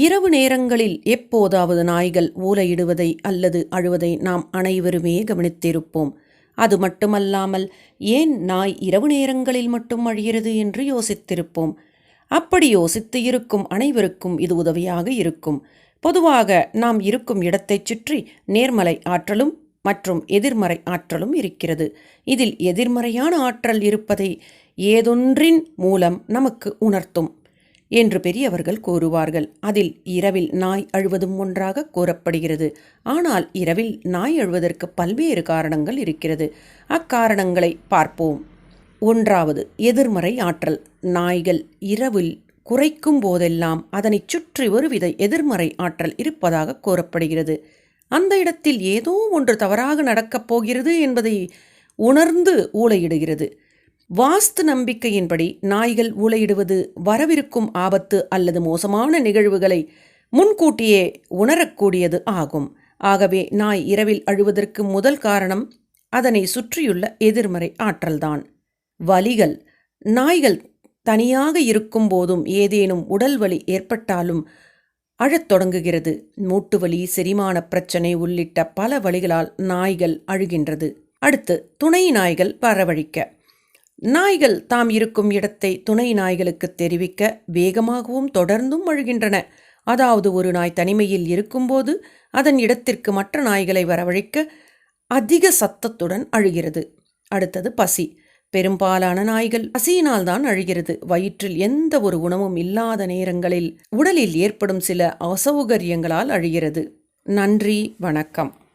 இரவு நேரங்களில் எப்போதாவது நாய்கள் ஊலையிடுவதை அல்லது அழுவதை நாம் அனைவருமே கவனித்திருப்போம். அது மட்டுமல்லாமல் ஏன் நாய் இரவு நேரங்களில் மட்டும் அழிகிறது என்று யோசித்திருப்போம். அப்படி யோசித்து இருக்கும் அனைவருக்கும் இது உதவியாக இருக்கும். பொதுவாக நாம் இருக்கும் இடத்தைச் சுற்றி நேர்மலை ஆற்றலும் மற்றும் எதிர்மறை ஆற்றலும் இருக்கிறது. இதில் எதிர்மறையான ஆற்றல் இருப்பதை ஏதொன்றின் மூலம் நமக்கு உணர்த்தும். என்று பெரியவர்கள் கூறுவார்கள். அதில் இரவில் நாய் அழுவதும் ஒன்றாக கூறப்படுகிறது. ஆனால் இரவில் நாய் அழுவதற்கு பல்வேறு காரணங்கள் இருக்கிறது. அக்காரணங்களை பார்ப்போம். ஒன்றாவது எதிர்மறை ஆற்றல். நாய்கள் இரவில் குறைக்கும் போதெல்லாம் அதனைச் சுற்றி ஒருவித எதிர்மறை ஆற்றல் இருப்பதாக கூறப்படுகிறது. அந்த இடத்தில் ஏதோ ஒன்று தவறாக நடக்கப் போகிறது என்பதை உணர்ந்து ஊளையிடுகிறது. வாஸ்து நம்பிக்கையின்படி நாய்கள் ஊளையிடுவது வரவிருக்கும் ஆபத்து அல்லது மோசமான நிகழ்வுகளை முன்கூட்டியே உணரக்கூடியது ஆகும். ஆகவே நாய் இரவில் அழுவதற்கு முதல் காரணம் அதனை சுற்றியுள்ள எதிர்மறை ஆற்றல்தான். வலிகள். நாய்கள் தனியாக இருக்கும் போதும் ஏதேனும் உடல் வலி ஏற்பட்டாலும் அழத் தொடங்குகிறது. மூட்டுவலி செரிமான பிரச்சனை உள்ளிட்ட பல வழிகளால் நாய்கள் அழுகின்றது. அடுத்து துணை நாய்கள் வரவழிக்க நாய்கள் தாம் இருக்கும் இடத்தை துணை நாய்களுக்கு தெரிவிக்க வேகமாகவும் தொடர்ந்தும் அழுகின்றன. அதாவது ஒரு நாய் தனிமையில் இருக்கும்போது அதன் இடத்திற்கு மற்ற நாய்களை வரவழைக்க அதிக சத்தத்துடன் அழுகிறது. அடுத்தது பசி. பெரும்பாலான நாய்கள் பசியினால் தான் அழுகிறது. வயிற்றில் எந்த ஒரு உணவும் இல்லாத நேரங்களில் உடலில் ஏற்படும் சில அசௌகரியங்களால் அழுகிறது. நன்றி. வணக்கம்.